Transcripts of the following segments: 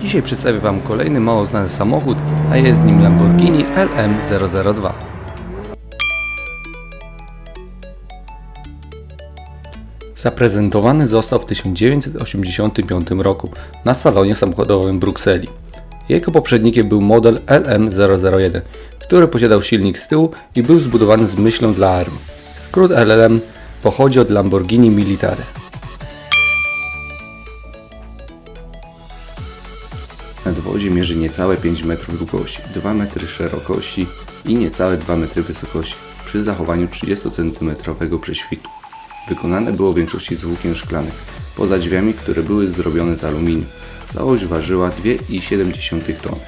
Dzisiaj przedstawię Wam kolejny mało znany samochód, a jest nim Lamborghini LM002. Zaprezentowany został w 1985 roku na salonie samochodowym Brukseli. Jego poprzednikiem był model LM001, który posiadał silnik z tyłu i był zbudowany z myślą dla armii. Skrót LLM pochodzi od Lamborghini Militare. Nadwozie mierzy niecałe 5 metrów długości, 2 metry szerokości i niecałe 2 metry wysokości przy zachowaniu 30 cm prześwitu. Wykonane było w większości z włókien szklanych, poza drzwiami, które były zrobione z aluminium. Całość ważyła 2,7 tony.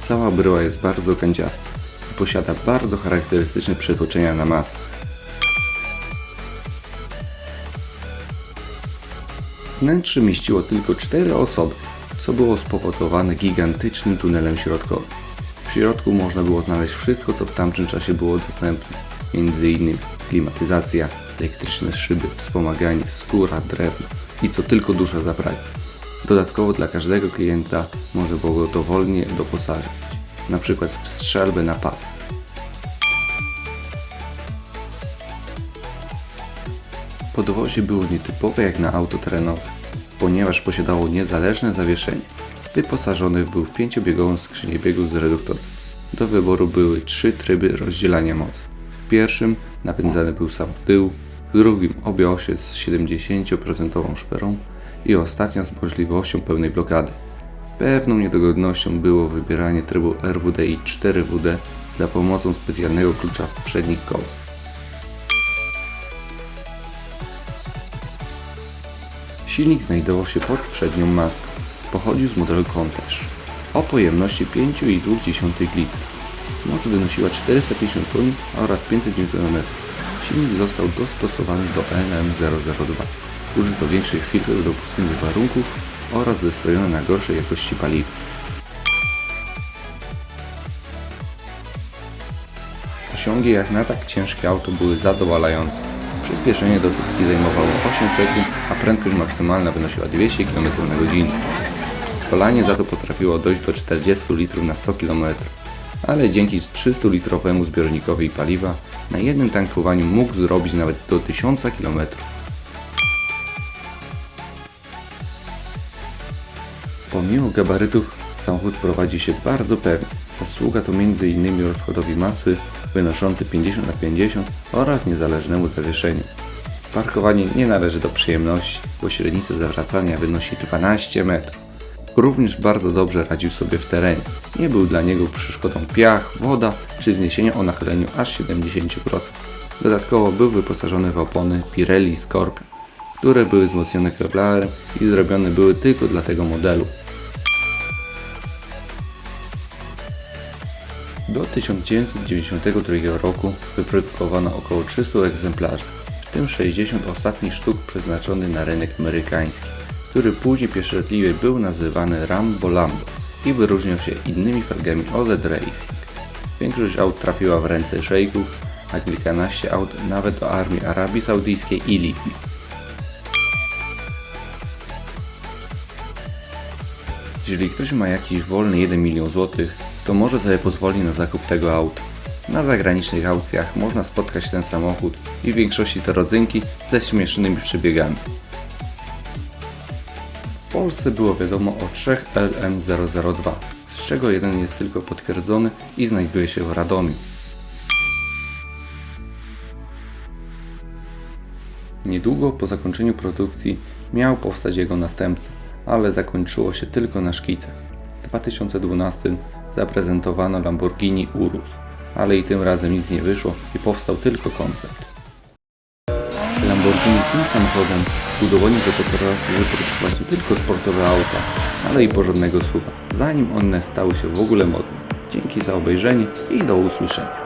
Cała bryła jest bardzo kanciasta i posiada bardzo charakterystyczne przetoczenia na masce. Wnętrze mieściło tylko 4 osoby, co było spowodowane gigantycznym tunelem środkowym. W środku można było znaleźć wszystko, co w tamtym czasie było dostępne, m.in. klimatyzacja, elektryczne szyby, wspomaganie, skóra, drewno i co tylko dusza zapragnie. Dodatkowo dla każdego klienta można było go dowolnie doposażyć, np. w strzelbę na pas. Podwozie było nietypowe jak na auto terenowe, ponieważ posiadało niezależne zawieszenie. Wyposażony był w pięciobiegową skrzynię biegów z reduktorem. Do wyboru były trzy tryby rozdzielania mocy. W pierwszym napędzany był sam tył, w drugim obie osie z 70% szperą i ostatnia z możliwością pełnej blokady. Pewną niedogodnością było wybieranie trybu RWD i 4WD za pomocą specjalnego klucza w przednich kołach. Silnik znajdował się pod przednią maską. Pochodził z modelu Countach o pojemności 5,2 litra. Moc wynosiła 450 koni oraz 509 Nm. Silnik został dostosowany do LM002. Użyto większych filtrów do pustynnych warunków oraz zestrojone na gorszej jakości paliwa. Osiągi jak na tak ciężkie auto były zadowalające. Przyspieszenie do setki zajmowało 8 sekund, a prędkość maksymalna wynosiła 200 km na godzinę. Spalanie za to potrafiło dojść do 40 litrów na 100 km, ale dzięki 300 litrowemu zbiornikowi paliwa na jednym tankowaniu mógł zrobić nawet do 1000 km. Pomimo gabarytów samochód prowadzi się bardzo pewnie. Zasługa to m.in. rozchodowi masy wynoszący 50 na 50 oraz niezależnemu zawieszeniu. Parkowanie nie należy do przyjemności, bo średnica zawracania wynosi 12 metrów. Również bardzo dobrze radził sobie w terenie. Nie był dla niego przeszkodą piach, woda czy zniesienie o nachyleniu aż 70%. Dodatkowo był wyposażony w opony Pirelli Scorpion, które były wzmocnione kevlarem i zrobione były tylko dla tego modelu. Do 1992 roku wyprodukowano około 300 egzemplarzy, w tym 60 ostatnich sztuk przeznaczony na rynek amerykański, który później pieszczotliwie był nazywany Rambo Lambo i wyróżniał się innymi flagami OZ Racing. Większość aut trafiła w ręce szejków, a kilkanaście aut nawet do armii Arabii Saudyjskiej i Libii. Jeżeli ktoś ma jakiś wolny 1 milion złotych, to może sobie pozwoli na zakup tego auta. Na zagranicznych aukcjach można spotkać ten samochód i w większości to rodzynki ze śmiesznymi przebiegami. W Polsce było wiadomo o trzech LM002, z czego jeden jest tylko potwierdzony i znajduje się w Radomiu. Niedługo po zakończeniu produkcji miał powstać jego następca, ale zakończyło się tylko na szkicach. W 2012 zaprezentowano Lamborghini Urus, ale i tym razem nic nie wyszło i powstał tylko koncept. Lamborghini tym samochodem udowodnił, że potrafi wyprodukować nie tylko sportowe auta, ale i porządnego suwa, zanim one stały się w ogóle modne. Dzięki za obejrzenie i do usłyszenia.